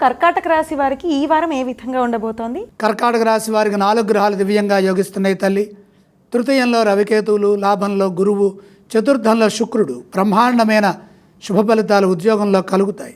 కర్కాటక రాశి వారికి ఈ వారం ఏ విధంగా ఉండబోతోంది? కర్కాటక రాశి వారికి నాలుగు గ్రహాలు దివ్యంగా యోగిస్తున్నాయి తల్లి. తృతీయంలో రవికేతువులు లాభంలో గురువు చతుర్థంలో శుక్రుడు బ్రహ్మాండమైన శుభ ఫలితాలు ఉద్యోగంలో కలుగుతాయి.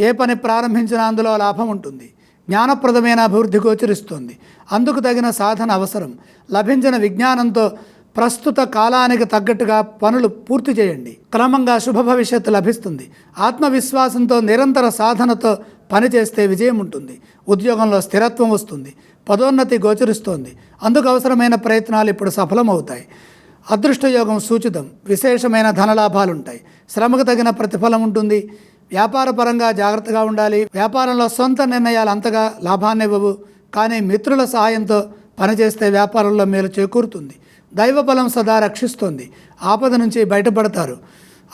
ఏ పని ప్రారంభించినా అందులో లాభం ఉంటుంది. జ్ఞానప్రదమైన అభివృద్ధి గోచరిస్తుంది. అందుకు తగిన సాధన అవసరం. లభించిన విజ్ఞానంతో ప్రస్తుత కాలానికి తగ్గట్టుగా పనులు పూర్తి చేయండి. క్రమంగా శుభ భవిష్యత్తు లభిస్తుంది. ఆత్మవిశ్వాసంతో నిరంతర సాధనతో పనిచేస్తే విజయం ఉంటుంది. ఉద్యోగంలో స్థిరత్వం వస్తుంది. పదోన్నతి గోచరిస్తోంది. అందుకు అవసరమైన ప్రయత్నాలు ఇప్పుడు సఫలమవుతాయి. అదృష్టయోగం సూచితం. విశేషమైన ధనలాభాలుంటాయి. శ్రమకు తగిన ప్రతిఫలం ఉంటుంది. వ్యాపార పరంగా జాగ్రత్తగా ఉండాలి. వ్యాపారంలో సొంత నిర్ణయాలు అంతగా లాభాన్ని ఇవ్వవు కానీ మిత్రుల సహాయంతో పనిచేస్తే వ్యాపారంలో మేలు చేకూరుతుంది. దైవబలం సదా రక్షిస్తుంది. ఆపద నుంచి బయటపడతారు.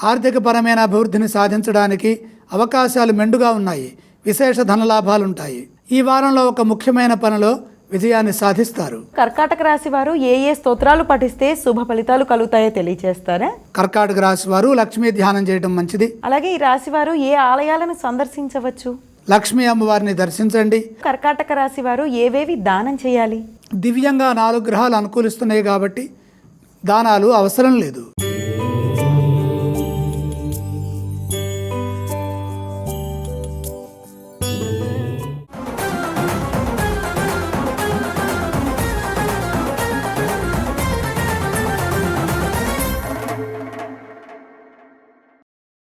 ఆర్థికపరమైన అభివృద్ధిని సాధించడానికి అవకాశాలు మెండుగా ఉన్నాయి. విశేష ధనలాభాలుంటాయి. ఈ వారంలో ఒక ముఖ్యమైన పనిలో విజయాన్ని సాధిస్తారు. కర్కాటక రాశి వారు ఏ ఏ స్తోత్రాలు పఠిస్తే శుభ ఫలితాలు కలుగుతాయో తెలియజేస్తారా? కర్కాటక రాశి వారు లక్ష్మీ ధ్యానం చేయడం మంచిది. అలాగే ఈ రాశి వారు ఏ ఆలయాలను సందర్శించవచ్చు? లక్ష్మీ అమ్మవారిని దర్శించండి. కర్కాటక రాశి వారు ఏవేవి దానం చేయాలి? దివ్యంగా నాలుగు గ్రహాలు అనుకూలిస్తున్నాయి కాబట్టి దానాలు అవసరం లేదు.